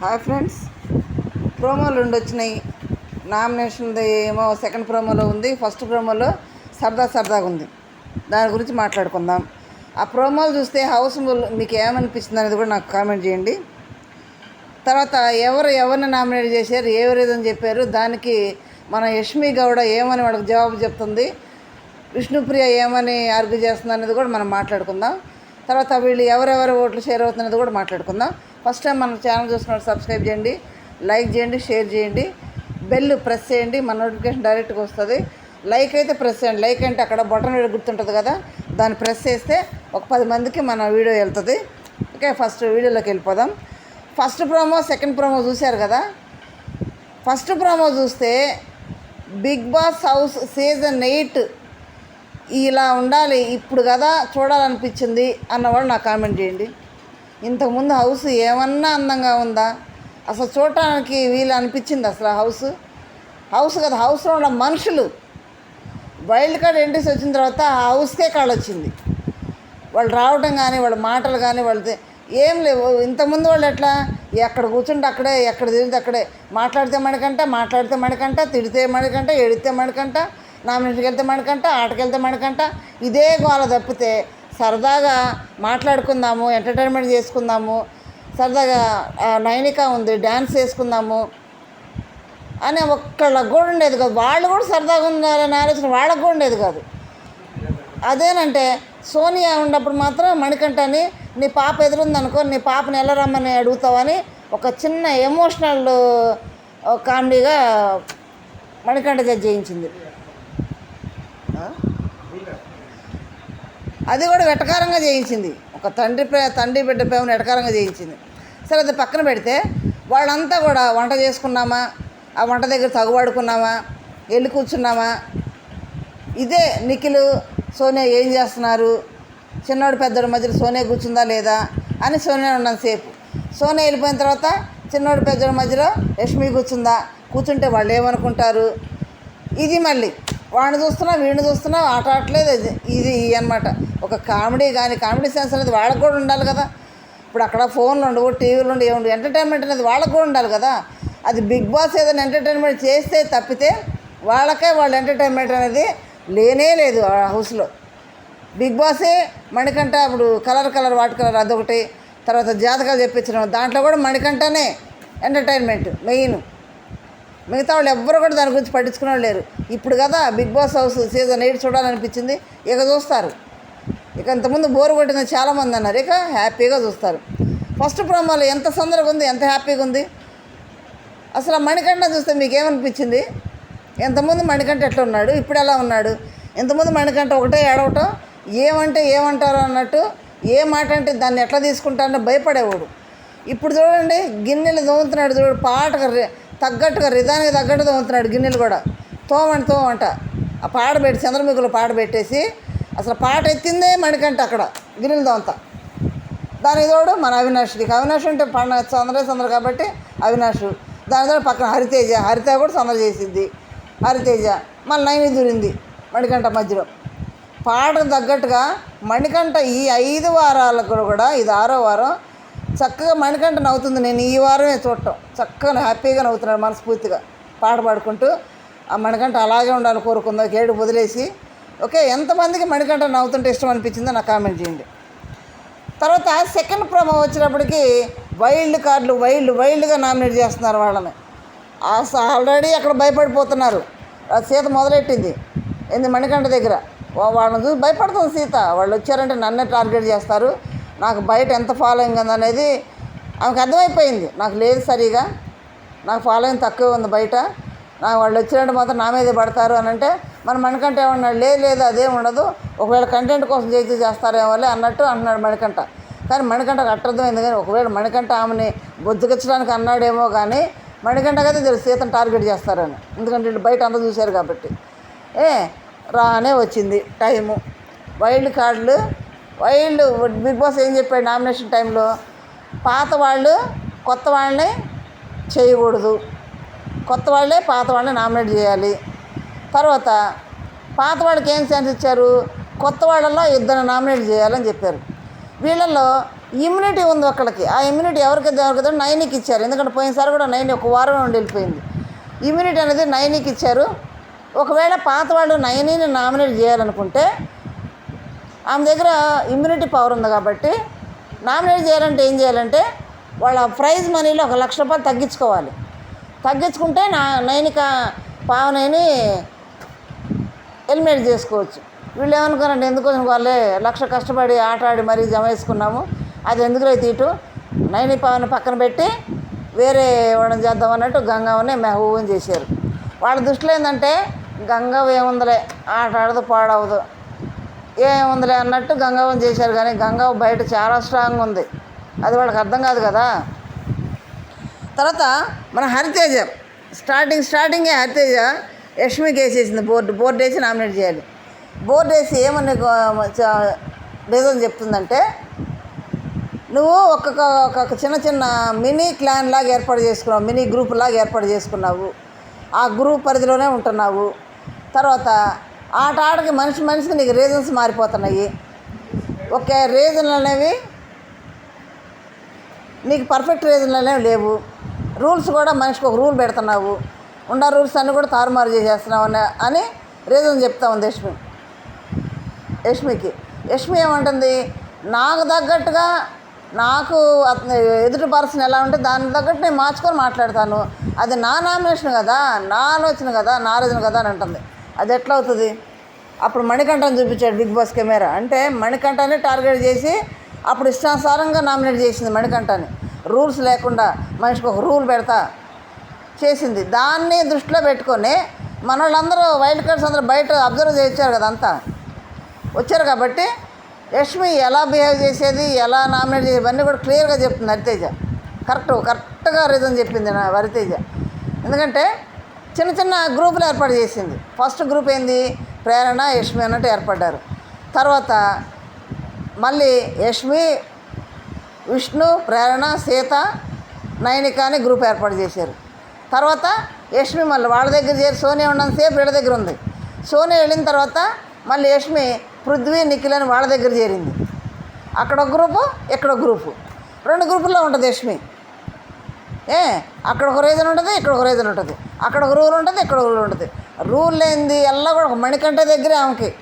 Hi friends. ప్రోమోలు రెండు వచ్చినాయి. నామినేషన్ది ఏమో సెకండ్ ప్రోమోలో ఉంది. ఫస్ట్ ప్రోమోలో సరదా సరదాగా ఉంది. దాని గురించి మాట్లాడుకుందాం. ఆ ప్రోమోలు చూస్తే హౌస్ఫుల్ మీకు ఏమనిపించింది అనేది కూడా నాకు కామెంట్ చేయండి. తర్వాత ఎవరు ఎవరిని నామినేట్ చేశారు ఏ చెప్పారు దానికి మన యష్మి గౌడ ఏమని వాడికి జవాబు చెప్తుంది విష్ణుప్రియ ఏమని ఆర్గ్యూ చేస్తుంది అనేది కూడా మనం మాట్లాడుకుందాం. తర్వాత వీళ్ళు ఎవరెవరు ఓట్లు షేర్ అవుతున్నది కూడా మాట్లాడుకుందాం. ఫస్ట్ టైం మన ఛానల్ చూసుకున్న సబ్స్క్రైబ్ చేయండి లైక్ చేయండి షేర్ చేయండి బెల్ ప్రెస్ చేయండి మన నోటిఫికేషన్ డైరెక్ట్గా వస్తుంది. లైక్ అయితే ప్రెస్ చేయండి. లైక్ అంటే అక్కడ బటన్ వీడియో గుర్తుంటుంది కదా దాన్ని ప్రెస్ చేస్తే ఒక పది మందికి మన వీడియో వెళ్తుంది. ఓకే ఫస్ట్ వీడియోలోకి వెళ్ళిపోదాం. ఫస్ట్ ప్రోమో సెకండ్ ప్రోమో చూశారు కదా? ఫస్ట్ ప్రోమో చూస్తే Bigg Boss house season eight ఇలా ఉండాలి ఇప్పుడు కదా చూడాలనిపించింది అన్నవాళ్ళు నాకు కామెంట్ చేయండి. ఇంతకుముందు హౌస్ ఏమన్నా అందంగా ఉందా? అసలు చూడటానికి వీలు అనిపించింది అసలు హౌస్? హౌస్ కదా హౌస్లో ఉన్న మనుషులు. వైల్డ్ కార్డ్ ఎంట్రీస్ వచ్చిన తర్వాత ఆ హౌస్కే కాళ్ళు వచ్చింది. వాళ్ళు రావడం కానీ వాళ్ళ మాటలు కానీ వాళ్ళది ఏం లేవు. ఇంతకుముందు వాళ్ళు ఎట్లా? ఎక్కడ కూర్చుంటే అక్కడే ఎక్కడ తిరిగితే అక్కడే. మాట్లాడితే మణికంట మాట్లాడితే మణికంట తిడితే మణికంట ఎడితే మణికంట నామినేషన్కి వెళ్తే మనకంట ఆటకెళ్తే మణికంట ఇదే గోల తప్పితే సరదాగా మాట్లాడుకుందాము ఎంటర్టైన్మెంట్ చేసుకుందాము సరదాగా నయనిక ఉంది డ్యాన్స్ వేసుకుందాము అని ఒక్కళ్ళకి కూడా ఉండేది కాదు. వాళ్ళు కూడా సరదాగా ఉన్నారని ఆలోచన వాళ్ళకు కూడా ఉండేది కాదు. అదేనంటే సోనియా ఉన్నప్పుడు మాత్రం మణికంఠని నీ పాప ఎదురుందనుకో నీ పాపని ఎలా రమ్మని అడుగుతావని ఒక చిన్న ఎమోషనల్ కామెడీగా మణికంఠ జడ్జి చేయించింది. అది కూడా వెటకారంగా చేయించింది. ఒక తండ్రి తండ్రి బిడ్డ ప్రేమను వెటకారంగా చేయించింది. సరే అది పక్కన పెడితే వాళ్ళంతా కూడా వంట చేసుకున్నామా? ఆ వంట దగ్గర తగుబడుకున్నామా వెళ్ళి కూర్చున్నామా? ఇదే నిఖిల్ సోనియా ఏం చేస్తున్నారు? చిన్నోడు పెద్దోడి మధ్యలో సోనియా కూర్చుందా లేదా? అని సోనియా ఉన్నాను సేపు సోనియా వెళ్ళిపోయిన తర్వాత చిన్నోడు పెద్దోడి మధ్యలో లక్ష్మి కూర్చుందా? కూర్చుంటే వాళ్ళు ఏమనుకుంటారు? ఇది మళ్ళీ. వాడిని చూస్తున్నా వీడిని చూస్తున్నా ఆట ఆడలేదు ఇది ఇది అనమాట ఒక కామెడీ కానీ కామెడీ సెన్స్ అనేది వాళ్ళకు కూడా ఉండాలి కదా. ఇప్పుడు అక్కడ ఫోన్లు ఉండవు టీవీలు ఉండవు ఏముండవు ఎంటర్టైన్మెంట్ అనేది వాళ్ళకు కూడా ఉండాలి కదా. అది బిగ్ బాస్ ఏదైనా ఎంటర్టైన్మెంట్ చేస్తే తప్పితే వాళ్ళకే వాళ్ళ ఎంటర్టైన్మెంట్ అనేది లేనే లేదు ఆ హౌస్లో. బిగ్ బాసే మణికంట ఇప్పుడు కలర్ కలర్ వాటి కలర్ అదొకటి. తర్వాత జాతకాలు చెప్పించడం దాంట్లో కూడా మణికంటనే ఎంటర్టైన్మెంట్ మెయిన్. మిగతా వాళ్ళు ఎవ్వరు కూడా దాని గురించి పట్టించుకునే వాళ్ళు లేరు. ఇప్పుడు కదా Bigg Boss house season eight చూడాలనిపించింది. ఇక చూస్తారు. ఇక ఇంతకుముందు బోరు కొట్టిన చాలామంది అన్నారు. ఇక హ్యాపీగా చూస్తారు. ఫస్ట్ ప్రోమోలో ఎంత సందడిగా ఉంది ఎంత హ్యాపీగా ఉంది? అసలు ఆ మణికంఠ చూస్తే మీకేమనిపించింది? ఎంతమంది మణికంఠ ఎట్లా ఉన్నాడు? ఇప్పుడు ఎలా ఉన్నాడు? ఎంతమంది మణికంఠ ఒకటే ఏడవటం ఏమంటే ఏమంటారు అన్నట్టు ఏ మాట అంటే దాన్ని ఎట్లా తీసుకుంటారని భయపడేవాడు. ఇప్పుడు చూడండి గిన్నెలు దోముతున్నాడు చూడు పాటగా తగ్గట్టుగా రిధానికి తగ్గట్టు తోముతున్నాడు గిన్నెలు కూడా. తోమంట తోమంట. ఆ పాట పెట్టి చంద్రముఖిలో పాట పెట్టేసి అసలు పాట ఎత్తిందే మణికంట అక్కడ గిన్నెలు తోముతా. దానికి తోడు మన అవినాష్కి అవినాష్ అంటే పండ చంద్రే చంద్ర కాబట్టి అవినాష్. దాని తోడు పక్కన హరితేజ హరిత కూడా చంద్ర చేసింది. హరితేజ మళ్ళీ నైని దూరింది మణికంఠ మధ్యలో. పాటకు తగ్గట్టుగా మణికంఠ ఈ ఐదు వారాలకు కూడా ఇది ఆరో వారం చక్కగా మణికంఠ నవ్వుతుంది. నేను ఈ వారమే చూడటం. చక్కగా హ్యాపీగా నవ్వుతున్నాడు మనస్ఫూర్తిగా. పాట పాడుకుంటూ ఆ మణికంఠ అలాగే ఉండాలని కోరుకుందా. కేడు వదిలేసి. ఓకే ఎంతమందికి మణికంఠ నవ్వుతుంటే ఇష్టం అనిపించిందో నాకు కామెంట్ చేయండి. తర్వాత సెకండ్ ప్రోమో వచ్చినప్పటికి వైల్డ్ కార్డులు వైల్డ్ వైల్డ్గా నామినేట్ చేస్తున్నారు వాళ్ళని. ఆల్రెడీ అక్కడ భయపడిపోతున్నారు. ఆ సీత మొదలెట్టింది. ఏంది మణికంఠ దగ్గర? వాళ్ళని చూసి భయపడుతుంది సీత. వాళ్ళు వచ్చారంటే నన్నే టార్గెట్ చేస్తారు. నాకు బయట ఎంత ఫాలోయింగ్ ఉంది అనేది ఆమెకు అర్థమైపోయింది. నాకు లేదు సరిగా. నాకు ఫాలోయింగ్ తక్కువ ఉంది బయట. నాకు వాళ్ళు వచ్చినట్టు మాత్రం నా మీదే పడతారు అని అంటే మన మణికంఠ ఏమన్నాడు? లేదు లేదు అదేం ఉండదు. ఒకవేళ కంటెంట్ కోసం చేసి చేస్తారేమో అన్నట్టు అంటున్నాడు మణికంఠ. కానీ మణికంఠకు కట్టర్థమైంది కానీ ఒకవేళ మణికంఠ ఆమెని బొద్దుకిచ్చడానికి అన్నాడేమో కానీ మణికంఠకైతే తెలుసు సీతను టార్గెట్ చేస్తారని. ఎందుకంటే బయట అంతా చూశారు కాబట్టి. ఏ రానే వచ్చింది టైము. వైల్డ్ కార్డులు వైల్డ్ బిగ్ బాస్ ఏం చెప్పాడు నామినేషన్ టైంలో? పాత వాళ్ళు కొత్త వాళ్ళని చేయకూడదు. కొత్త వాళ్ళే పాత వాళ్ళని నామినేట్ చేయాలి. తర్వాత పాత వాళ్ళకి ఏం ఛాన్స్ ఇచ్చారు? కొత్త వాళ్ళల్లో ఇద్దరు నామినేట్ చేయాలని చెప్పారు. వీళ్ళల్లో ఇమ్యూనిటీ ఉంది ఒక్కళ్ళకి ఆ ఇమ్యూనిటీ ఎవరికి ఎవరికైతే నైన్కి ఇచ్చారు. ఎందుకంటే పోయినసారి కూడా నైన్ ఒక వారం ఉండి వెళ్ళిపోయింది. ఇమ్యూనిటీ అనేది నైన్కి ఇచ్చారు. ఒకవేళ పాత వాళ్ళు నైనీని నామినేట్ చేయాలనుకుంటే ఆమె దగ్గర ఇమ్యూనిటీ పవర్ ఉంది కాబట్టి నామినేట్ చేయాలంటే ఏం చేయాలంటే వాళ్ళ ప్రైజ్ మనీలో ఒక లక్ష రూపాయలు తగ్గించుకోవాలి. తగ్గించుకుంటే నా నైనిక పావనైని ఎలిమినేట్ చేసుకోవచ్చు. వీళ్ళు ఏమనుకున్నారంటే ఎందుకు వాళ్ళే లక్ష కష్టపడి ఆట ఆడి మరీ జమ వేసుకున్నాము అది ఎందుకులే తీటు? నైని పావని పక్కన పెట్టి వేరే వాళ్ళని చేద్దాం అన్నట్టు గంగావనే మెహబూబని చేశారు. వాళ్ళ దృష్టిలో ఏంటంటే గంగవ్వ ఏముందిలే ఆట ఆడదు పాడవదు. ఏముందిలే అన్నట్టు గంగవ్వని చేశారు కానీ గంగవ్వ బయట చాలా స్ట్రాంగ్ ఉంది. అది వాళ్ళకి అర్థం కాదు కదా? తర్వాత మన హరితేజ స్టార్టింగ్ స్టార్టింగే హరితేజ యష్మికి వేసేసింది బోర్డు బోర్డు వేసి నామినేట్ చేయాలి. బోర్డు వేసి ఏమని రీజన్ చెప్తుందంటే నువ్వు ఒక్కొక్క ఒక్కొక్క చిన్న చిన్న మినీ క్లాన్ లాగా ఏర్పాటు చేసుకున్నావు మినీ గ్రూప్ లాగా ఏర్పాటు చేసుకున్నావు. ఆ గ్రూప్ పరిధిలోనే ఉంటున్నావు. తర్వాత ఆట ఆటకి మనిషి మనిషికి నీకు రీజన్స్ మారిపోతున్నాయి. ఒకే రీజన్లు అనేవి నీకు పర్ఫెక్ట్ రీజన్లు అనేవి లేవు. రూల్స్ కూడా మనిషికి ఒక రూల్ పెడుతున్నావు. ఉన్న రూల్స్ అన్నీ కూడా తారుమారు చేసేస్తున్నావు అని రీజన్ చెప్తా ఉంది యష్మి యష్మికి యష్మి ఏమంటుంది? నాకు తగ్గట్టుగా నాకు ఎదుటి పర్సన్ ఎలా ఉంటే దానికి తగ్గట్టు నేను మార్చుకొని మాట్లాడతాను. అది నా నామినేషన్ కదా నా ఆలోచన కదా నా రీజన్ కదా అని అంటుంది. అది ఎట్లా అవుతుంది? అప్పుడు మణికంఠని చూపించాడు బిగ్ బాస్ కెమెరా. అంటే మణికంఠని టార్గెట్ చేసి అప్పుడు ఇష్టానుసారంగా నామినేట్ చేసింది మణికంఠని. రూల్స్ లేకుండా మనిషికి ఒక రూల్ పెడతా చేసింది. దాన్ని దృష్టిలో పెట్టుకొని మన వాళ్ళందరూ వైల్డ్ కార్డ్స్ అందరూ బయట అబ్జర్వ్ చేయించారు కదా అంతా. వచ్చారు కాబట్టి యష్మి ఎలా బిహేవ్ చేసేది ఎలా నామినేట్ చేసేది ఇవన్నీ కూడా క్లియర్గా చెప్తుంది హరితేజ. కరెక్ట్ కరెక్ట్గా రీజన్ చెప్పింది నా హరితేజ. ఎందుకంటే చిన్న చిన్న గ్రూపులు ఏర్పాటు చేసింది. ఫస్ట్ గ్రూప్ ఏంది? ప్రేరణ యష్మి అన్నట్టు ఏర్పడ్డారు. తర్వాత మళ్ళీ యష్మి విష్ణు ప్రేరణ సీత నయనిక అని గ్రూప్ ఏర్పాటు చేశారు. తర్వాత యష్మి మళ్ళీ వాళ్ళ దగ్గర చేరి సోనియా ఉన్నంతసేపు వీళ్ళ దగ్గర ఉంది. సోనియా వెళ్ళిన తర్వాత మళ్ళీ యష్మి పృథ్వీ నిఖిల్ అని వాళ్ళ దగ్గర చేరింది. అక్కడ ఒక గ్రూపు ఇక్కడ ఒక గ్రూపు. రెండు గ్రూపుల్లో ఉంటుంది యష్మి. ఏ అక్కడ ఒక రీజన్ ఉంటుంది ఇక్కడ ఒక రీజన్ ఉంటుంది. అక్కడ ఒక రూల్ ఉంటుంది ఇక్కడ ఒక రూల్ ఉంటుంది. రూల్ లేనిది ఎల్లా కూడా ఒక మణికంఠ దగ్గరే ఆమెకి.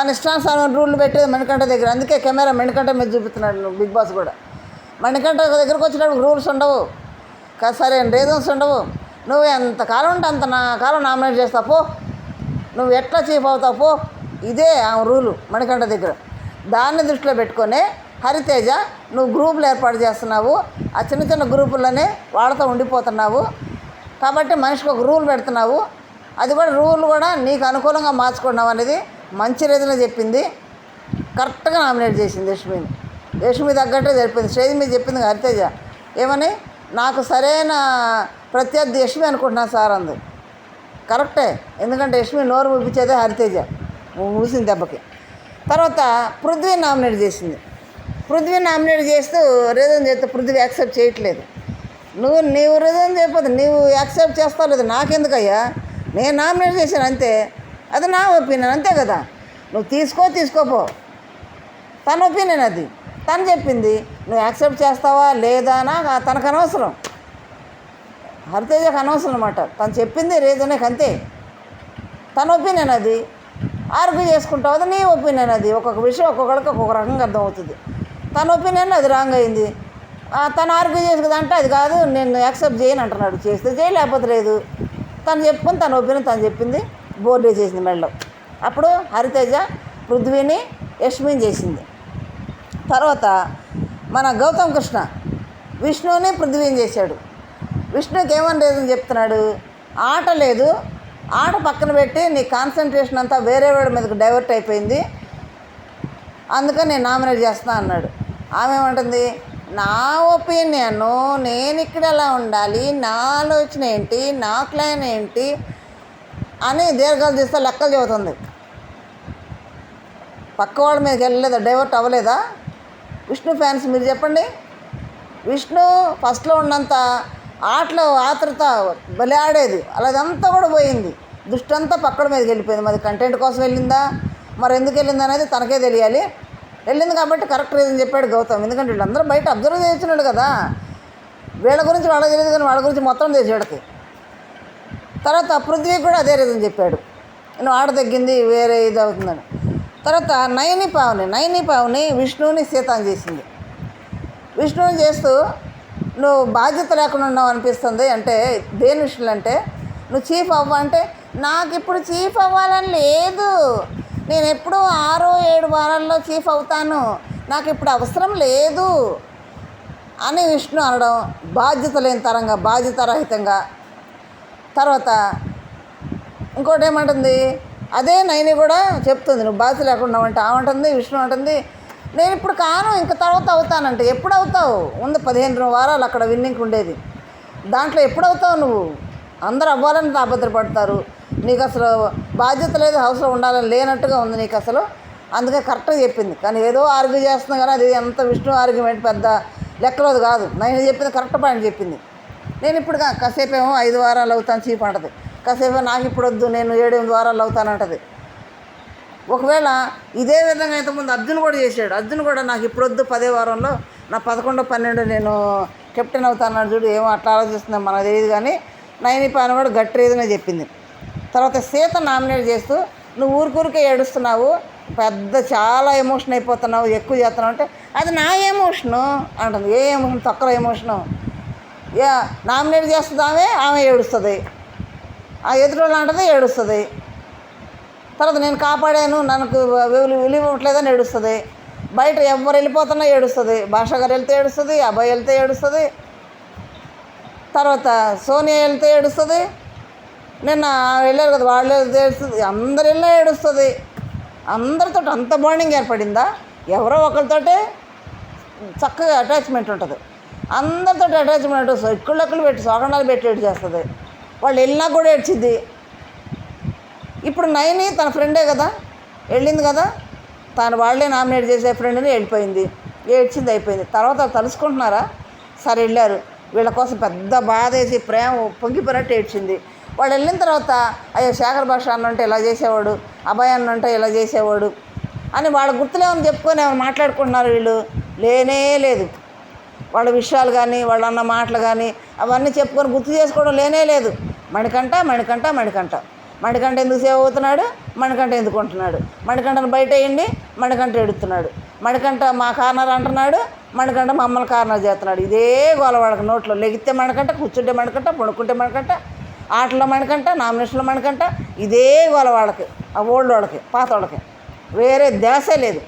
తన ఇష్టానుసారం రూల్ పెట్టేది మణికంఠ దగ్గర. అందుకే కెమెరా మణికంఠ మీద చూపిస్తున్నాడు బిగ్ బాస్ కూడా. మణికంఠ దగ్గరకు వచ్చినప్పుడు రూల్స్ ఉండవు. కా- సరే రీజన్స్ ఉండవు. నువ్వు ఎంత కాలం ఉంటే అంత నా కాలం నామినేట్ చేస్తావు పో. నువ్వు ఎట్లా చీఫ్ అవుతావు పో. ఇదే ఆ రూలు మణికంఠ దగ్గర. దాన్ని దృష్టిలో పెట్టుకొని హరితేజ నువ్వు గ్రూపులు ఏర్పాటు చేస్తున్నావు. ఆ చిన్న చిన్న గ్రూపుల్లోనే వాళ్ళతో ఉండిపోతున్నావు. కాబట్టి మనిషికి ఒక రూల్ పెడుతున్నావు. అది కూడా రూల్ కూడా నీకు అనుకూలంగా మార్చుకున్నావు అనేది మంచి రీతిలో చెప్పింది. కరెక్ట్గా నామినేట్ చేసింది యష్మిని యష్మి తగ్గట్టే జరిపింది. స్టేజ్ మీద చెప్పింది హరితేజ. ఏమని? నాకు సరైన ప్రత్యర్థి యష్మి అనుకుంటున్నాను సార్ అంది. కరెక్టే. ఎందుకంటే యష్మి నోరు ముప్పించేదే హరితేజ. మూసిన దెబ్బకి. తర్వాత పృథ్వీ నామినేట్ చేసింది. పృథ్వీ నామినేట్ చేస్తూ రీజన్ చేస్తే పృథ్వీ యాక్సెప్ట్ చేయట్లేదు. నువ్వు నీవు రిజన్ చేయకపోతే నీవు యాక్సెప్ట్ చేస్తావు లేదు నాకెందుకయ్యా? నేను నామినేట్ చేశాను అంతే. అది నా ఒపీనియన్ అంతే కదా? నువ్వు తీసుకో తీసుకోపో తన ఒపీనియన్ అది. తను చెప్పింది నువ్వు యాక్సెప్ట్ చేస్తావా లేదా? నా తనకు అనవసరం. హరితేజకు అనవసరం అనమాట తను చెప్పింది రీజనే అంతే. తన ఒపీనియన్ అది. ఆర్గ్యూ చేసుకుంటావు అది నీ ఒపీనియన్ అది. ఒక్కొక్క విషయం ఒక్కొక్కడికి ఒక్కొక్క రకంగా అర్థమవుతుంది. తన ఒపీనియన్ అది రాంగ్ అయింది. తను ఆర్గ్యూ చేసుకుందంటే అది కాదు నేను యాక్సెప్ట్ చేయను అంటున్నాడు. చేస్తే చేయలేకపోతే లేదు. తను చెప్పుకొని తన ఒపీనియన్ తను చెప్పింది. బోర్డు చేసింది మెడలో. అప్పుడు హరితేజ పృథ్వీని యశ్మిని చేసింది. తర్వాత మన గౌతమ్ కృష్ణ విష్ణుని పృథ్వీని చేశాడు. విష్ణుకి ఏమని లేదని చెప్తున్నాడు? ఆట లేదు. ఆట పక్కన పెట్టి నీ కాన్సన్ట్రేషన్ అంతా వేరే వాడి మీదకి డైవర్ట్ అయిపోయింది. అందుకని నేను నామినేట్ చేస్తున్నా అన్నాడు. ఆమె ఏమంటుంది? నా ఒపీనియన్ నేను ఇక్కడ ఎలా ఉండాలి? నా ఆలోచన ఏంటి? నా ప్లాన్ ఏంటి? అని దీర్ఘాలు తీస్తే లెక్కలు చెబుతుంది. పక్క వాళ్ళ మీదకి వెళ్ళలేదా? డైవర్ట్ అవ్వలేదా? విష్ణు ఫ్యాన్స్ మీరు చెప్పండి. విష్ణు ఫస్ట్లో ఉన్నంత ఆటలో ఆతృత బలి ఆడేది అలాదంతా కూడా పోయింది. దృష్టి అంతా పక్కన మీదకి వెళ్ళిపోయింది. మరి కంటెంట్ కోసం వెళ్ళిందా? మరి ఎందుకు వెళ్ళింది అనేది తనకే తెలియాలి. వెళ్ళింది కాబట్టి కరెక్ట్ రీజన్ చెప్పాడు గౌతమ్. ఎందుకంటే వీళ్ళందరూ బయట అబ్జర్వ్ చేస్తున్నాడు కదా. వీళ్ళ గురించి వాళ్ళకి తెలియదు కానీ వాళ్ళ గురించి మొత్తం తెలిసి తర్వాత పృథ్వీ కూడా అదే రీజన్ చెప్పాడు. నువ్వు ఆడ తగ్గింది వేరే ఇది అవుతుందని. తర్వాత నయని పావుని నయని పావుని విష్ణువుని సీతాన్ని చేసింది. విష్ణువుని చేస్తూ నువ్వు బాధ్యత లేకుండా ఉన్నావు అనిపిస్తుంది అంటే దేని విషయంలో అంటే నువ్వు చీఫ్ అవ్వ అంటే నాకు ఇప్పుడు చీఫ్ అవ్వాలని లేదు. నేను ఎప్పుడూ ఆరు ఏడు వారాల్లో చీఫ్ అవుతాను. నాకు ఇప్పుడు అవసరం లేదు అని విష్ణు అనడం బాధ్యత లేని తరంగా బాధ్యతారహితంగా. తర్వాత ఇంకోటి ఏమంటుంది? అదే నైని కూడా చెప్తుంది నువ్వు బాధ్యత లేకుండా అంటే ఆమంటుంది విష్ణు అంటుంది నేను ఇప్పుడు కాను ఇంక తర్వాత అవుతానంటే. ఎప్పుడు అవుతావు? ఉంది పదిహేను వారాలు అక్కడ విన్నింగ్ ఉండేది. దాంట్లో ఎప్పుడు అవుతావు నువ్వు? అందరూ అవ్వాలని తాపత్రపడతారు నీకు అసలు బాధ్యత లేదు హౌస్లో ఉండాలని లేనట్టుగా ఉంది నీకు అసలు అందుకే కరెక్ట్గా చెప్పింది. కానీ ఏదో ఆర్గ్యూ చేస్తున్నా కానీ అది ఎంత విష్ణు ఆర్గ్యుమెంట్ పెద్ద లెక్కలోది కాదు. నేను చెప్పింది కరెక్ట్ పాయింట్ చెప్పింది. నేను ఇప్పుడు కాసేపేమో కాసేపు ఏమో ఐదు వారాలు అవుతాను చీప్ అంటది. కాసేపు నాకు ఇప్పుడు వద్దు నేను ఏడు ఎనిమిది వారాలు అవుతాను అంటది. ఒకవేళ ఇదే విధంగా ఇంతకుముందు అర్జున్ కూడా చేశాడు. అర్జున్ కూడా నాకు ఇప్పుడు వద్దు పదే వారంలో నా పదకొండు పన్నెండు నేను కెప్టెన్ అవుతాను చూడు ఏమో అట్లా ఆలోచిస్తున్నాం మనకు తెలియదు కానీ నైని పాన కూడా గట్టి రీతిగా చెప్పింది. తర్వాత సీత నామినేట్ చేస్తూ నువ్వు ఊరికూరికే ఏడుస్తున్నావు పెద్ద చాలా ఎమోషన్ అయిపోతున్నావు ఎక్కువ చేస్తున్నావు అంటే అది నా ఎమోషను అంటుంది. ఏ ఎమోషన్? తక్కువ ఎమోషను. నామినేట్ చేస్తుందామే ఆమె ఏడుస్తుంది. ఆ ఎదురోళ్ళు అంటది ఏడుస్తుంది. తర్వాత నేను కాపాడాను నాకు విలువ విలువ ఇవ్వట్లేదని ఏడుస్తుంది. బయట ఎవరు వెళ్ళిపోతున్నా ఏడుస్తుంది. భాష గారు వెళ్తే ఏడుస్తుంది అబ్బాయి వెళ్తే ఏడుస్తుంది. తర్వాత సోనియా వెళ్తే ఏడుస్తుంది. నిన్న వెళ్ళారు కదా వాళ్ళు ఏడుస్తుంది. అందరు వెళ్ళినా ఏడుస్తుంది. అందరితో అంత బాండింగ్ ఏర్పడిందా? ఎవరో ఒకరితోటే చక్కగా అటాచ్మెంట్ ఉంటుంది. అందరితో అటాచ్మెంట్ వస్తుంది ఇక్కుళ్ళక్కులు పెట్టి సోగండాలు పెట్టి ఏడు చేస్తుంది. వాళ్ళు వెళ్ళినా కూడా ఏడ్చిద్ది. ఇప్పుడు నైని తన ఫ్రెండే కదా? వెళ్ళింది కదా? తను వాళ్ళే నామినేట్ చేసే ఫ్రెండ్ని వెళ్ళిపోయింది. ఏడ్చింది అయిపోయింది. తర్వాత తలుసుకుంటున్నారా? సరే వెళ్ళారు. వీళ్ళ కోసం పెద్ద బాధ వేసి ప్రేమ పొంగిపోయినట్టు ఏడ్చింది. వాళ్ళు వెళ్ళిన తర్వాత అయ్యో శేఖర్ భాష అన్నంటే ఇలా చేసేవాడు అభయ్ అన్నంటే ఇలా చేసేవాడు అని వాళ్ళ గుర్తులేమని చెప్పుకొని ఏమైనా మాట్లాడుకుంటున్నారు వీళ్ళు? లేనే లేదు. వాళ్ళ విషయాలు కానీ వాళ్ళు అన్న మాటలు కానీ అవన్నీ చెప్పుకొని గుర్తు చేసుకోవడం లేనే లేదు. మణికంట మణికంట మణికంట మణికంట ఎందుకు సేవ్ అవుతున్నాడు? మణికంట ఎందుకు ఉంటున్నాడు? మణికంటను బయట వేయండి మణికంట ఎడుతున్నాడు మణికంట మా కార్నర్ అంటున్నాడు మణికంట మమ్మల్ని కార్నర్ చేస్తున్నాడు. ఇదే గోల వాళ్ళకి నోట్లో. లెగితే మణికంట కూర్చుంటే మణికంట పడుకుంటే మణికంట ఆటలో మనకంట నామినేషన్లో మనకంట ఇదే గోల వాళ్ళకి ఆ ఓల్డ్ వాళ్ళకి పాత వాళ్ళకి. వేరే దేశే లేదు.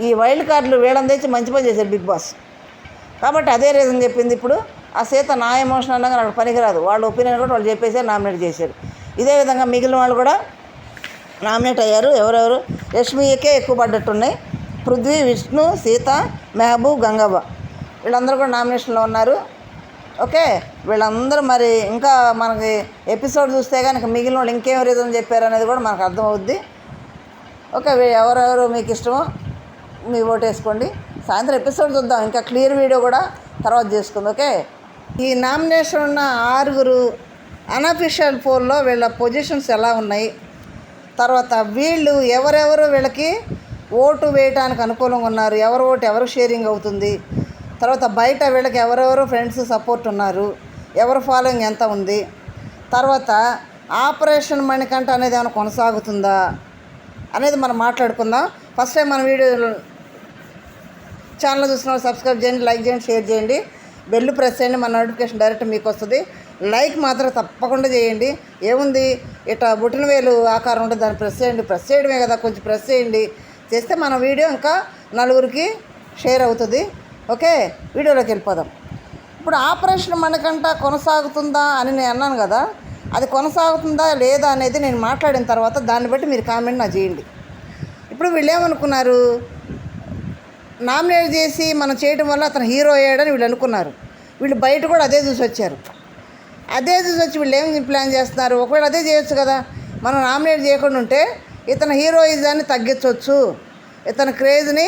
ఈ వైల్డ్ కార్డులు వీళ్ళని తెచ్చి మంచి పని చేశారు బిగ్ బాస్. కాబట్టి అదే రీజన్ చెప్పింది ఇప్పుడు. ఆ సీత నా ఎమోషన్ అన్నా నాకు పనికిరాదు. వాళ్ళ ఒపీనియన్ కూడా వాళ్ళు చెప్పేసి నామినేట్ చేశారు. ఇదే విధంగా మిగిలిన వాళ్ళు కూడా నామినేట్ అయ్యారు. ఎవరెవరు? లక్ష్మీకే ఎక్కువ పడ్డట్టున్నాయి. పృథ్వీ విష్ణు సీత మెహబూబ్ గంగవ్వ. వీళ్ళందరూ కూడా నామినేషన్లో ఉన్నారు. ఓకే వీళ్ళందరూ మరి ఇంకా మనకి ఎపిసోడ్ చూస్తే కనుక మిగిలిన వాళ్ళు ఇంకేం రీజన్ చెప్పారు అనేది కూడా మనకు అర్థమవుద్ది. ఓకే ఎవరెవరు మీకు ఇష్టమో మీ ఓటు వేసుకోండి. సాయంత్రం ఎపిసోడ్ చూద్దాం ఇంకా క్లియర్ వీడియో కూడా తర్వాత చేసుకుంది ఓకే? ఈ నామినేషన్ ఉన్న ఆరుగురు అనఫిషియల్ పోల్లో వీళ్ళ పొజిషన్స్ ఎలా ఉన్నాయి? తర్వాత వీళ్ళు ఎవరెవరు వీళ్ళకి ఓటు వేయటానికి అనుకూలంగా ఉన్నారు? ఎవరు ఓటు ఎవరు షేరింగ్ అవుతుంది? తర్వాత బయట వీళ్ళకి ఎవరెవరు ఫ్రెండ్స్ సపోర్ట్ ఉన్నారు ఎవరు ఫాలోయింగ్ ఎంత ఉంది తర్వాత ఆపరేషన్ మణికంఠ అనేది ఏమైనా కొనసాగుతుందా అనేది మనం మాట్లాడుకుందాం. ఫస్ట్ టైం మన వీడియో ఛానల్ చూసిన సబ్స్క్రైబ్ చేయండి లైక్ చేయండి షేర్ చేయండి. బెల్ ప్రెస్ చేయండి మన నోటిఫికేషన్ డైరెక్ట్ మీకు వస్తుంది. లైక్ మాత్రం తప్పకుండా చేయండి. ఏముంది? ఇట్లా బుట్టిన వేలు ఆకారం ఉంటుంది దాన్ని ప్రెస్ చేయండి. ప్రెస్ చేయడమే కదా కొంచెం ప్రెస్ చేయండి. చేస్తే మన వీడియో ఇంకా నలుగురికి షేర్ అవుతుంది. ఓకే వీడియోలోకి వెళ్ళిపోదాం. ఇప్పుడు ఆపరేషన్ మనకంట కొనసాగుతుందా అని నేను అన్నాను కదా అది కొనసాగుతుందా లేదా అనేది నేను మాట్లాడిన తర్వాత దాన్ని బట్టి మీరు కామెంట్ నా చేయండి. ఇప్పుడు వీళ్ళు ఏమనుకున్నారు నామినేట్ చేసి మనం చేయడం వల్ల అతను హీరో అయ్యాడని వీళ్ళు అనుకున్నారు. వీళ్ళు బయట కూడా అదే చూసి వచ్చారు. అదే చూసి వచ్చి వీళ్ళు ఏం ప్లాన్ చేస్తున్నారు? ఒకవేళ అదే చేయొచ్చు కదా మనం నామినేట్ చేయకుండా ఉంటే ఇతను హీరోయిజాన్ని తగ్గించవచ్చు ఇతని క్రేజ్ని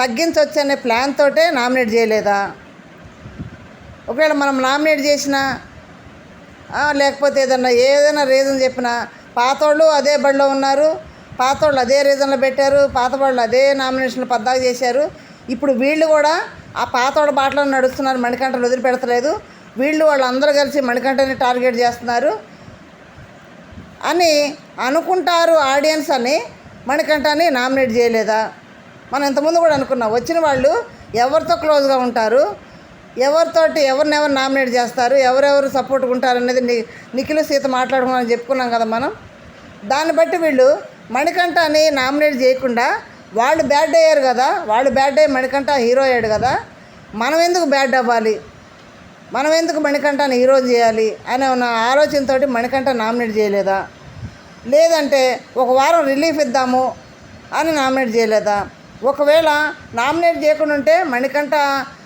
తగ్గించవచ్చు అనే ప్లాన్ తోటే నామినేట్ చేయలేదా? ఒకవేళ మనం నామినేట్ చేసినా లేకపోతే ఏదన్నా ఏదైనా రీజన్ చెప్పినా పాతోళ్ళు అదే బడిలో ఉన్నారు పాత వాళ్ళు అదే రీజన్లో పెట్టారు పాత వాళ్ళు అదే నామినేషన్లు పద్దాకు చేశారు. ఇప్పుడు వీళ్ళు కూడా ఆ పాతోడ బాటలో నడుస్తున్నారు మణికంఠను వదిలిపెడతలేదు. వీళ్ళు వాళ్ళందరూ కలిసి మణికంఠని టార్గెట్ చేస్తున్నారు అని అనుకుంటారు ఆడియన్స్ అని మణికంఠని నామినేట్ చేయలేదా? మనం ఇంతకుముందు కూడా అనుకున్నాం. వచ్చిన వాళ్ళు ఎవరితో క్లోజ్గా ఉంటారు ఎవరితోటి ఎవరినెవరు నామినేట్ చేస్తారు ఎవరెవరు సపోర్ట్గా ఉంటారు అనేది ని నిఖిల్ సీత మాట్లాడుకున్నామని చెప్పుకున్నాం కదా మనం. దాన్ని బట్టి వీళ్ళు మణికంఠని నామినేట్ చేయకుండా వాళ్ళు బ్యాడ్ అయ్యారు కదా వాళ్ళు బ్యాడ్ అయ్యి మణికంఠ హీరో అయ్యాడు కదా మనం ఎందుకు బ్యాడ్ అవ్వాలి? మనం ఎందుకు మణికంఠని హీరో చేయాలి అనే ఉన్న ఆలోచనతో మణికంఠ నామినేట్ చేయలేదా? లేదంటే ఒక వారం రిలీఫ్ ఇద్దాము అని నామినేట్ చేయలేదా? ఒకవేళ నామినేట్ చేయకుండా ఉంటే మణికంఠ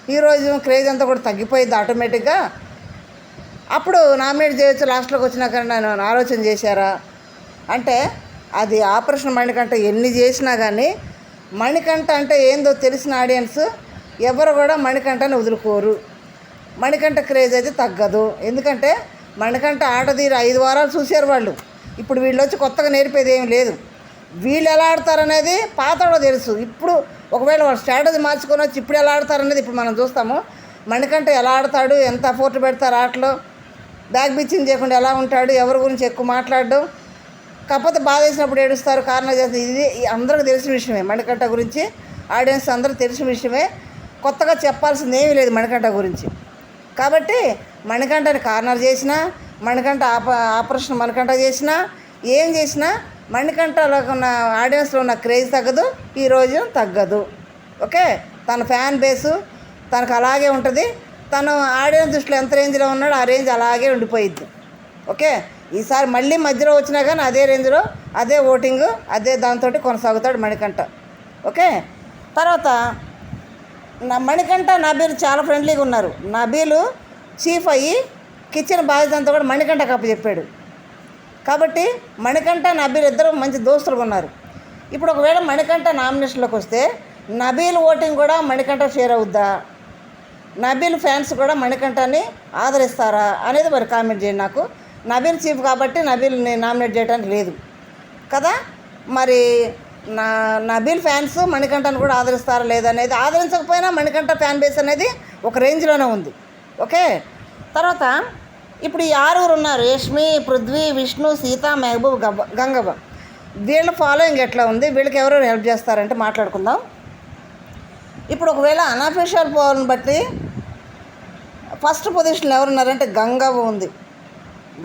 హీరోయిజం క్రేజ్ అంతా కూడా తగ్గిపోయింది ఆటోమేటిక్గా. అప్పుడు నామినేట్ చేయొచ్చు లాస్ట్లోకి వచ్చినాక నేను ఆలోచన చేశారా? అంటే అది ఆపరేషన్ మణికంఠ ఎన్ని చేసినా కానీ మణికంఠ అంటే ఏందో తెలిసిన ఆడియన్స్ ఎవరు కూడా మణికంఠని వదులుకోరు. మణికంఠ క్రేజ్ అయితే తగ్గదు. ఎందుకంటే మణికంఠ ఆట తీరు ఐదు వారాలు చూశారు వాళ్ళు. ఇప్పుడు వీళ్ళు వచ్చి కొత్తగా నేర్పేది ఏం లేదు. వీళ్ళు ఎలా ఆడతారనేది పాతలో తెలుసు. ఇప్పుడు ఒకవేళ వాళ్ళు స్ట్రాటజీ మార్చుకొని వచ్చి ఇప్పుడు ఎలా ఆడతారనేది ఇప్పుడు మనం చూస్తాము. మణికంట ఎలా ఆడతాడు ఎంత ఫోర్ట్ పెడతారు ఆటలో బ్యాక్ బిచ్చింగ్ చేయకుండా ఎలా ఉంటాడు ఎవరి గురించి ఎక్కువ మాట్లాడడం కాకపోతే బాధ వేసినప్పుడు ఏడుస్తారు కారణం చేస్తే ఇది అందరికి అందరికీ తెలిసిన విషయమే. మణికంట గురించి ఆడియన్స్ అందరూ తెలిసిన విషయమే. కొత్తగా చెప్పాల్సింది ఏమీ లేదు మణికంట గురించి. కాబట్టి మణికంటని కార్నర్ చేసినా మణికంట ఆప ఆపరేషన్ మణికంట చేసినా ఏం చేసినా మణికంఠలో ఉన్న ఆడియన్స్లో ఉన్న క్రేజ్ తగ్గదు ఈరోజు తగ్గదు. ఓకే? తన ఫ్యాన్ బేసు తనకు అలాగే ఉంటుంది. తను ఆడియన్స్ దృష్టిలో ఎంత రేంజ్లో ఉన్నాడో ఆ రేంజ్ అలాగే ఉండిపోయిద్ది. ఓకే? ఈసారి మళ్ళీ మధ్యలో వచ్చినా కానీ అదే రేంజ్లో అదే ఓటింగ్ అదే దాంతో కొనసాగుతాడు మణికంఠ. ఓకే? తర్వాత నా మణికంఠ నబీలు చాలా ఫ్రెండ్లీగా ఉన్నారు. నబీలు చీఫ్ అయ్యి కిచెన్ బాధ్యత అంతా కూడా మణికంఠ కప్ప చెప్పాడు కాబట్టి మణికంఠ నబీల్ ఇద్దరు మంచి దోస్తులు ఉన్నారు. ఇప్పుడు ఒకవేళ మణికంఠ నామినేషన్లోకి వస్తే నబీల్ ఓటింగ్ కూడా మణికంఠ షేర్ అవుద్దా? నబీల్ ఫ్యాన్స్ కూడా మణికంఠని ఆదరిస్తారా అనేది మరి కామెంట్ చేయండి నాకు. నబీల్ చీఫ్ కాబట్టి నబీల్ని నామినేట్ చేయడానికి లేదు. కదా? మరి నా నబీల్ ఫ్యాన్స్ మణికంఠను కూడా ఆదరిస్తారా లేదనేది ఆదరించకపోయినా మణికంఠ ఫ్యాన్ బేస్ అనేది ఒక రేంజ్లోనే ఉంది. ఓకే? తర్వాత ఇప్పుడు ఈ ఆరుగురు ఉన్నారు రేష్మి పృథ్వీ విష్ణు సీత మెహబూబ్ గబ గంగవ్వ. వీళ్ళ ఫాలోయింగ్ ఎట్లా ఉంది? వీళ్ళకి ఎవరెవరు హెల్ప్ చేస్తారంటే మాట్లాడుకుందాం. ఇప్పుడు ఒకవేళ అన్అఫీషియల్ పోల్ని బట్టి ఫస్ట్ పొజిషన్లో ఎవరున్నారంటే గంగవ్వ ఉంది.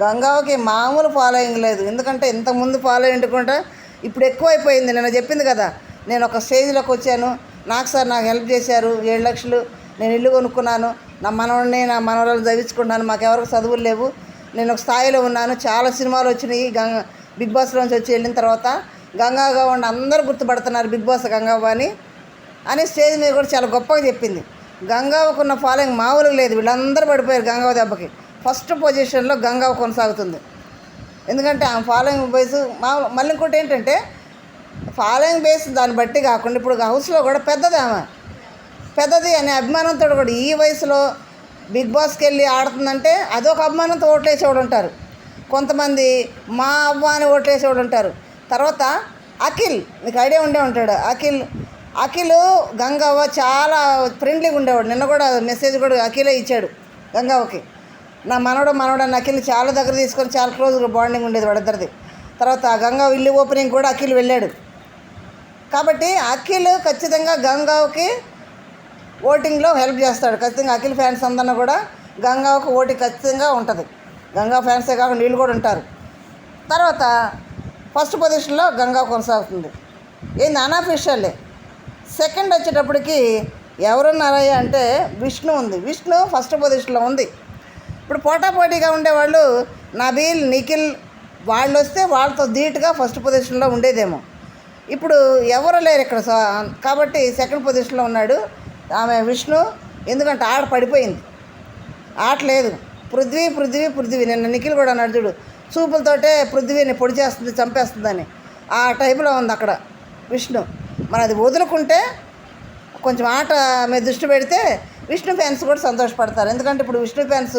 గంగవ్వకి మామూలు ఫాలోయింగ్ లేదు. ఎందుకంటే ఇంతకుముందు ఫాలో ఇంటుకుంటే ఇప్పుడు ఎక్కువైపోయింది. నేను చెప్పింది కదా నేను ఒక స్టేజ్లోకి వచ్చాను. నాకు సార్ నాకు హెల్ప్ చేశారు. ఏడు లక్షలు నేను ఇల్లు కొనుక్కున్నాను. నా మనవడిని నా మనవరాలు చదివించుకుంటాను మాకెవరికి చదువులు లేవు. నేను ఒక స్థాయిలో ఉన్నాను. చాలా సినిమాలు వచ్చినాయి. గంగ బిగ్ బాస్లోంచి వచ్చి వెళ్ళిన తర్వాత గంగా గౌండ్ అందరూ గుర్తుపడుతున్నారు బిగ్ బాస్ గంగవ్వ అని. అని స్టేజ్ మీద కూడా చాలా గొప్పగా చెప్పింది. గంగావకున్న ఫాలోయింగ్ మామూలుగా లేదు. వీళ్ళందరూ పడిపోయారు గంగావ దెబ్బకి. ఫస్ట్ పొజిషన్లో గంగావ కొనసాగుతుంది. ఎందుకంటే ఆమె ఫాలోయింగ్ బేస్ మా మళ్ళీ ఇంకోటి ఏంటంటే ఫాలోయింగ్ బేస్ దాన్ని బట్టి కాకుండా ఇప్పుడు హౌస్లో కూడా పెద్దది ఆమె. పెద్దది అనే అభిమానంతో కూడా ఈ వయసులో బిగ్ బాస్కి వెళ్ళి ఆడుతుందంటే అదొక అభిమానంతో ఓట్లేసేవాడు ఉంటారు. కొంతమంది మా అవ్వ అని ఓట్లేసేవాడు ఉంటారు. తర్వాత అఖిల్ నీకు ఐడియా ఉండే ఉంటాడు. అఖిల్ అఖిల్ గంగవ్వ చాలా ఫ్రెండ్లీగా ఉండేవాడు. నిన్న కూడా మెసేజ్ కూడా అఖిలే ఇచ్చాడు గంగవ్వకి. నా మనవడు మనవడు అని అఖిల్ని చాలా దగ్గర తీసుకొని చాలా క్లోజ్గా బాండింగ్ ఉండేది వాళ్ళిద్దరిది తర్వాత గంగవ్వ గంగా ఇల్లు ఓపెనింగ్ కూడా అఖిల్ వెళ్ళాడు. కాబట్టి అఖిల్ ఖచ్చితంగా గంగావ్కి ఓటింగ్లో హెల్ప్ చేస్తాడు. ఖచ్చితంగా అఖిల్ ఫ్యాన్స్ అందరినీ కూడా గంగాకు ఓటింగ్ ఖచ్చితంగా ఉంటుంది. గంగా ఫ్యాన్సే కాకుండా వీళ్ళు కూడా ఉంటారు. తర్వాత ఫస్ట్ పొజిషన్లో గంగా కొనసాగుతుంది. ఏంది అన్అఫీషియల్లే సెకండ్ వచ్చేటప్పటికి ఎవరున్నారయ్య అంటే విష్ణు ఉంది. విష్ణు ఫస్ట్ పొజిషన్లో ఉంది. ఇప్పుడు పోటాపోటీగా ఉండేవాళ్ళు నబీల్ నిఖిల్ వాళ్ళు వస్తే వాళ్ళతో ధీటుగా ఫస్ట్ పొజిషన్లో ఉండేదేమో. ఇప్పుడు ఎవరు లేరు ఇక్కడ. కాబట్టి సెకండ్ పొజిషన్లో ఉన్నాడు ఆమె విష్ణు ఎందుకంటే ఆడ పడిపోయింది. ఆట లేదు. పృథ్వీ పృథ్వీ పృథ్వీ. నిన్న నిఖిల్ కూడా నడుచుడు చూడు చూపులతోటే పృథ్వీని పొడి చేస్తుంది చంపేస్తుందని. ఆ టైపులో ఉంది అక్కడ విష్ణు. మరి అది వదులుకుంటే కొంచెం ఆట మీద దృష్టి పెడితే విష్ణు ఫ్యాన్స్ కూడా సంతోషపడతారు. ఎందుకంటే ఇప్పుడు విష్ణు ఫ్యాన్స్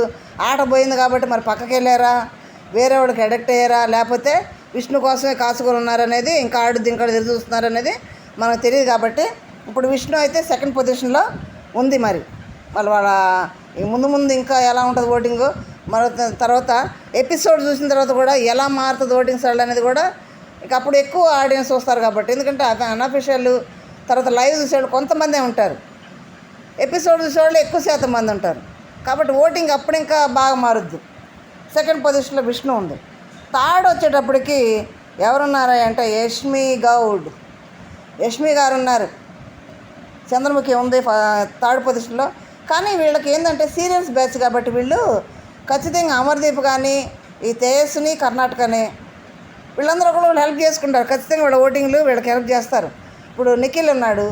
ఆట పోయింది కాబట్టి మరి పక్కకి వెళ్ళారా? వేరే వాడికి అడిక్ట్ అయ్యారా? లేకపోతే విష్ణు కోసమే కాసుకొని ఉన్నారనేది ఇంకా ఆడు ఇంకా ఎదురు చూస్తున్నారనేది మనకు తెలియదు కాబట్టి ఇప్పుడు విష్ణు అయితే సెకండ్ పొజిషన్లో ఉంది మరి. వాళ్ళ వాళ్ళ ముందు ముందు ఇంకా ఎలా ఉంటుంది ఓటింగ్ మరో తర్వాత ఎపిసోడ్ చూసిన తర్వాత కూడా ఎలా మారుతుంది ఓటింగ్ సరళ అనేది కూడా ఇక అప్పుడు ఎక్కువ ఆడియన్స్ వస్తారు కాబట్టి. ఎందుకంటే అన్అఫిషియల్ తర్వాత లైవ్ చూసేవాళ్ళు కొంతమందే ఉంటారు. ఎపిసోడ్ చూసేవాళ్ళు ఎక్కువ శాతం మంది ఉంటారు. కాబట్టి ఓటింగ్ అప్పుడు ఇంకా బాగా మారుద్ది. సెకండ్ పొజిషన్లో విష్ణు ఉంది. థర్డ్ వచ్చేటప్పటికి ఎవరున్నారా అంటే యష్మి గౌడ్. యష్మి గారు ఉన్నారు. చంద్రముఖి ఉంది థర్డ్ పొజిషన్లో కానీ వీళ్ళకి ఏంటంటే సీరియల్స్ బ్యాచ్ కాబట్టి వీళ్ళు ఖచ్చితంగా అమర్దీప్ కానీ ఈ తేజస్ని కర్ణాటకని వీళ్ళందరూ కూడా వాళ్ళు హెల్ప్ చేసుకుంటారు. ఖచ్చితంగా వీళ్ళ ఓటింగ్లు వీళ్ళకి హెల్ప్ చేస్తారు. ఇప్పుడు నిఖిల్ ఉన్నాడు.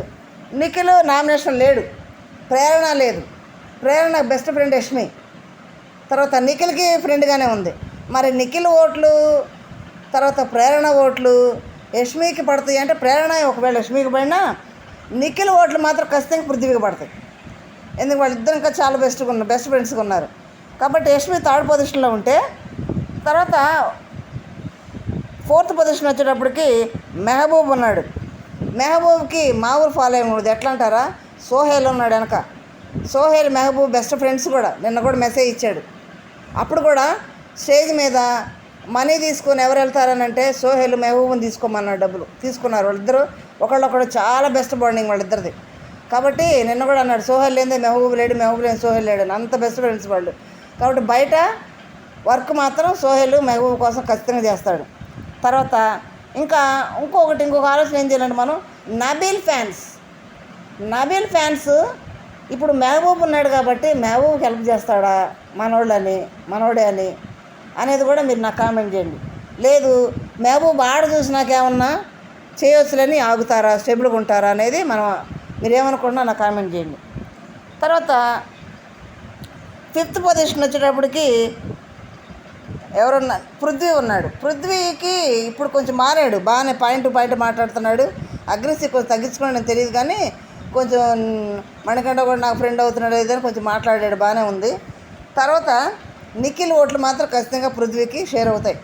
నిఖిల్ నామినేషన్ లేడు. ప్రేరణ లేదు. Prerana best friend Yashmi. తర్వాత నిఖిల్కి ఫ్రెండ్గానే ఉంది. మరి నిఖిల్ ఓట్లు తర్వాత ప్రేరణ ఓట్లు యష్మికి పడతాయి అంటే ప్రేరణ ఒకవేళ యష్మికి పడినా నిఖిల్ ఓట్లు మాత్రం ఖచ్చితంగా పృథ్వీకి పడతాయి. ఎందుకు? వాళ్ళిద్దరు ఇంకా చాలా బెస్ట్గా ఉన్నారు బెస్ట్ ఫ్రెండ్స్గా ఉన్నారు. కాబట్టి యష్మి థర్డ్ పొజిషన్లో ఉంటే తర్వాత ఫోర్త్ పొజిషన్ వచ్చేటప్పటికి మెహబూబ్ ఉన్నాడు. మెహబూబ్కి మా ఊరు ఫాలోయింగ్ ఉండదు ఎట్లా అంటారా? సోహేల్ ఉన్నాడు వెనక. సోహేల్ మెహబూబ్ బెస్ట్ ఫ్రెండ్స్ కూడా నిన్న కూడా మెసేజ్ ఇచ్చాడు. అప్పుడు కూడా స్టేజ్ మీద మనీ తీసుకొని ఎవరు వెళ్తారని అంటే సోహెల్ మెహబూబ్ని తీసుకోమన్నాడు డబ్బులు తీసుకున్నారు వాళ్ళిద్దరూ. ఒకళ్ళొకడు చాలా బెస్ట్ బాండింగ్ వాళ్ళిద్దరిది కాబట్టి నిన్న కూడా అన్నాడు సోహెల్ లేదే మెహబూబ్ లేడు మెహబూబ్ లేని సోహెల్ లేడు. అంత బెస్ట్ ఫ్రెండ్స్ వాళ్ళు. కాబట్టి బయట వర్క్ మాత్రం సోహెల్ మెహబూబ్ కోసం ఖచ్చితంగా చేస్తాడు. తర్వాత ఇంకా ఇంకొకటి ఇంకొక ఆలోచన ఏం చేయాలంటే మనం నబీల్ ఫ్యాన్స్ నబీల్ ఫ్యాన్స్ ఇప్పుడు మెహబూబ్ ఉన్నాడు కాబట్టి మెహబూబ్ హెల్ప్ చేస్తాడా? మనోళ్ళని మనోడే అని అనేది కూడా మీరు నాకు కామెంట్ చేయండి. లేదు మెహబూబ్ ఆడ చూసినాకేమన్నా చేయవచ్చులని ఆగుతారా స్టెబుల్గా ఉంటారా అనేది మనం మీరు నాకు కామెంట్ చేయండి. తర్వాత ఫిఫ్త్ పొజిషన్ వచ్చేటప్పటికి ఎవరున్నా పృథ్వీ ఉన్నాడు. పృథ్వీకి ఇప్పుడు కొంచెం మారాడు. బాగానే పాయింట్ పాయింట్ మాట్లాడుతున్నాడు. అగ్రెసివ్ కొంచెం తగ్గించుకున్నాడు నాకు తెలియదు కానీ కొంచెం మణికంట కూడా నాకు ఫ్రెండ్ అవుతున్నాడు లేదని కొంచెం మాట్లాడాడు. బాగానే ఉంది. తర్వాత నిఖిల్ ఓట్లు మాత్రం ఖచ్చితంగా పృథ్వీకి షేర్ అవుతాయి.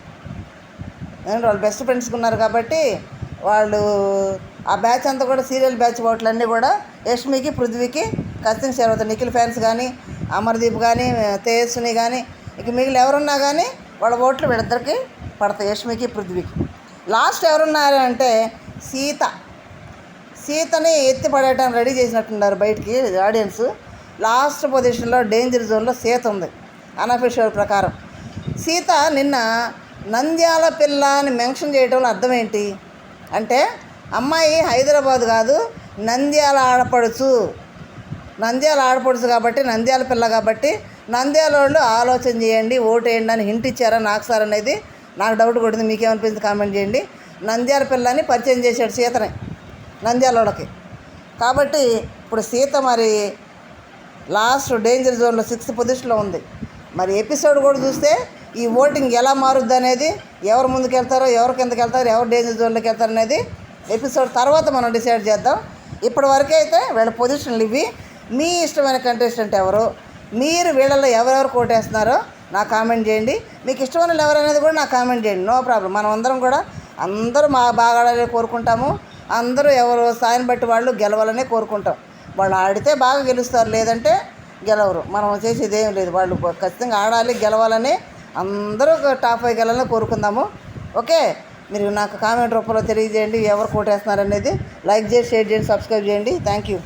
ఎందుకంటే వాళ్ళు బెస్ట్ ఫ్రెండ్స్కి ఉన్నారు కాబట్టి వాళ్ళు ఆ బ్యాచ్ అంతా కూడా సీరియల్ బ్యాచ్ ఓట్లన్నీ కూడా యష్మికి పృథ్వీకి ఖచ్చితంగా షేర్ అవుతాయి నిఖిల్ ఫ్యాన్స్ కానీ అమర్దీప్ కానీ తేజస్విని కానీ ఇక మిగిలిన ఎవరున్నా కానీ వాళ్ళ ఓట్లు వీళ్ళిద్దరికి పడతాయి యష్మికి పృథ్వీకి. లాస్ట్ ఎవరున్నారు అంటే సీత. సీతని ఎత్తి పడేయడానికి రెడీ చేసినట్టున్నారు బయటికి ఆడియన్స్. లాస్ట్ పొజిషన్లో డేంజర్ జోన్లో సీత ఉంది అనఫిషియల్ ప్రకారం. సీత నిన్న నంద్యాల పిల్ల అని మెన్షన్ చేయడంలో అర్థం ఏంటి? అంటే అమ్మాయి హైదరాబాద్ కాదు నంద్యాల ఆడపడుచు. నంద్యాల ఆడపడుచు కాబట్టి నంద్యాల పిల్ల కాబట్టి నంద్యాల వాళ్ళు ఆలోచన చేయండి ఓటు వేయండి అని హింట్ ఇచ్చారా నాకు సార్ అనేది? నాకు డౌట్ కొట్టింది మీకేమనిపించింది కామెంట్ చేయండి. నంద్యాల పిల్లని పరిచయం చేశాడు సీతని నంద్యాల వాళ్ళకి. కాబట్టి ఇప్పుడు సీత మరి లాస్ట్ డేంజర్ జోన్లో సిక్స్త్ పొజిషన్లో ఉంది. మరి ఎపిసోడ్ కూడా చూస్తే ఈ ఓటింగ్ ఎలా మారుద్ది అనేది ఎవరు ముందుకు వెళ్తారో ఎవరు కిందకి వెళ్తారో ఎవరు డేంజర్ జోన్లోకి వెళ్తారు అనేది ఎపిసోడ్ తర్వాత మనం డిసైడ్ చేద్దాం. ఇప్పటి వరకు అయితే వీళ్ళ పొజిషన్లు ఇవి. మీ ఇష్టమైన కంటెస్టెంట్ ఎవరు? మీరు వీళ్ళలో ఎవరెవరు కోటేస్తున్నారో నాకు కామెంట్ చేయండి. మీకు ఇష్టమైన ఎవరు అనేది కూడా నాకు కామెంట్ చేయండి. No problem. మనం అందరం కూడా అందరూ మా బాగా ఆడాలని కోరుకుంటాము. అందరూ ఎవరు సాయం బట్టి వాళ్ళు గెలవాలనే కోరుకుంటాం. వాళ్ళు ఆడితే బాగా గెలుస్తారు. లేదంటే గెలవరు. మనం చేసేది ఏం లేదు. వాళ్ళు ఖచ్చితంగా ఆడాలి గెలవాలని అందరూ టాప్ ఫైవ్ గెలాలని కోరుకుందాము. ఓకే? మీరు నాకు కామెంట్ రూపంలో తెలియజేయండి ఎవరు కోటేస్తున్నారు అనేది. లైక్ చేసి షేర్ చేయండి సబ్స్క్రైబ్ చేయండి. Thank you